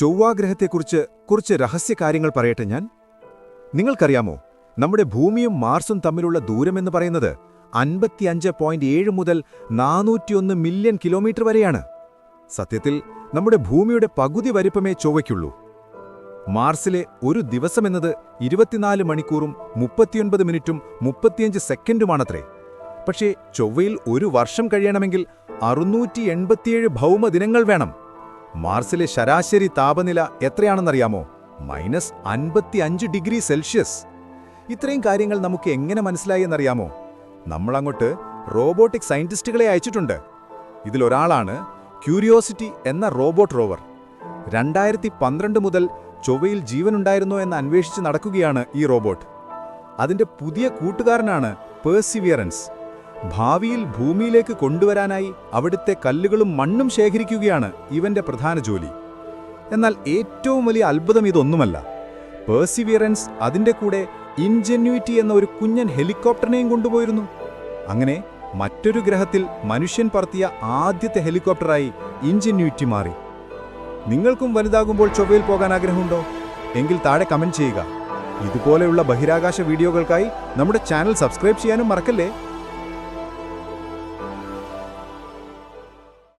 ചൊവ്വാഗ്രഹത്തെക്കുറിച്ച് കുറച്ച് രഹസ്യ കാര്യങ്ങൾ പറയട്ടെ ഞാൻ? നിങ്ങൾക്കറിയാമോ നമ്മുടെ ഭൂമിയും മാർസും തമ്മിലുള്ള ദൂരമെന്ന് പറയുന്നത് അൻപത്തിയഞ്ച് പോയിന്റ് ഏഴ് മുതൽ നാനൂറ്റിയൊന്ന് മില്യൺ കിലോമീറ്റർ വരെയാണ്. സത്യത്തിൽ നമ്മുടെ ഭൂമിയുടെ പകുതി വലിപ്പമേ ചൊവ്വയ്ക്കുള്ളൂ. മാർസിലെ ഒരു ദിവസമെന്നത് ഇരുപത്തിനാല് മണിക്കൂറും മുപ്പത്തിയൊൻപത് മിനിറ്റും മുപ്പത്തിയഞ്ച് സെക്കൻഡുമാണത്രേ. പക്ഷേ ചൊവ്വയിൽ ഒരു വർഷം കഴിയണമെങ്കിൽ അറുന്നൂറ്റി എൺപത്തിയേഴ് ഭൗമദിനങ്ങൾ വേണം. മാർസിലെ ശരാശരി താപനില എത്രയാണെന്നറിയാമോ? മൈനസ് അൻപത്തി അഞ്ച് ഡിഗ്രി സെൽഷ്യസ്. ഇത്രയും കാര്യങ്ങൾ നമുക്ക് എങ്ങനെ മനസ്സിലായി എന്നറിയാമോ? നമ്മളങ്ങോട്ട് റോബോട്ടിക് സയന്റിസ്റ്റുകളെ അയച്ചിട്ടുണ്ട്. ഇതിലൊരാളാണ് ക്യൂരിയോസിറ്റി എന്ന റോബോട്ട് റോവർ. രണ്ടായിരത്തി പന്ത്രണ്ട് മുതൽ ചൊവ്വയിൽ ജീവനുണ്ടായിരുന്നോ എന്ന് അന്വേഷിച്ച് നടക്കുകയാണ് ഈ റോബോട്ട്. അതിന്റെ പുതിയ കൂട്ടുകാരനാണ് പേഴ്സിവിയറൻസ്. ഭാവിയിൽ ഭൂമിയിലേക്ക് കൊണ്ടുവരാനായി അവിടുത്തെ കല്ലുകളും മണ്ണും ശേഖരിക്കുകയാണ് ഇവന്റെ പ്രധാന ജോലി. എന്നാൽ ഏറ്റവും വലിയ അത്ഭുതം ഇതൊന്നുമല്ല. പേഴ്സിവിയറൻസ് അതിന്റെ കൂടെ ഇൻജെന്യൂറ്റി എന്ന ഒരു കുഞ്ഞൻ ഹെലികോപ്റ്ററിനെയും കൊണ്ടുപോയിരുന്നു. അങ്ങനെ മറ്റൊരു ഗ്രഹത്തിൽ മനുഷ്യൻ പറത്തിയ ആദ്യത്തെ ഹെലികോപ്റ്ററായി ഇൻജെന്യൂറ്റി മാറി. നിങ്ങൾക്കും വലുതാകുമ്പോൾ ചൊവ്വയിൽ പോകാൻ ആഗ്രഹമുണ്ടോ? എങ്കിൽ താഴെ കമന്റ് ചെയ്യുക. ഇതുപോലെയുള്ള ബഹിരാകാശ വീഡിയോകൾക്കായി നമ്മുടെ ചാനൽ സബ്സ്ക്രൈബ് ചെയ്യാനും മറക്കല്ലേ?